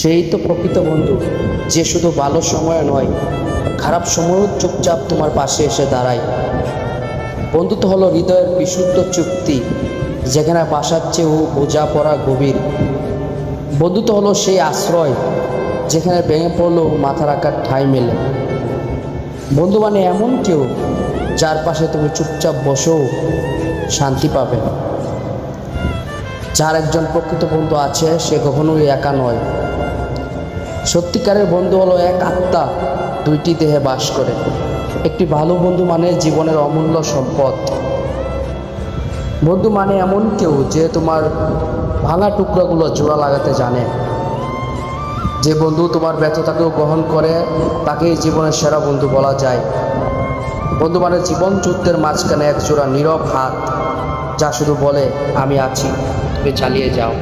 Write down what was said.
সেই তো প্রকৃত বন্ধু, যে শুধু ভালো সময় নয়, খারাপ সময়ও চুপচাপ তোমার পাশে এসে দাঁড়ায়। বন্ধুত্ব হলো হৃদয়ের বিশুদ্ধ চুক্তি, যেখানে বাসার চেয়েও বোঝা পড়া গভীর বন্ধুত্ব হলো সেই আশ্রয়, যেখানে ভেঙে পড়লেও মাথা রাখার ঠাঁই মেলে। বন্ধু মানে এমন কেউ, যার পাশে তুমি চুপচাপ বসেও শান্তি পাবে। যার একজন প্রকৃত বন্ধু আছে, সে কখনোই একা নয়। সত্যিকারের বন্ধু হলো এক আত্মা, দুইটি দেহে বাস করে। একটি ভালো বন্ধু মানে জীবনের অমূল্য সম্পদ। বন্ধু মানে এমন কেউ যে তোমার ভাঙা টুকরাগুলো জোড়া লাগাতে জানে। যে বন্ধু তোমার ব্যর্থতাকেও গ্রহণ করে, তাকেই জীবনের সেরা বন্ধু বলা যায়। বন্ধু মানে জীবন যুদ্ধের মাঝখানে এক জোড়া নীরব হাত, যা শুধু বলে, আমি আছি, তুমি চালিয়ে যাও।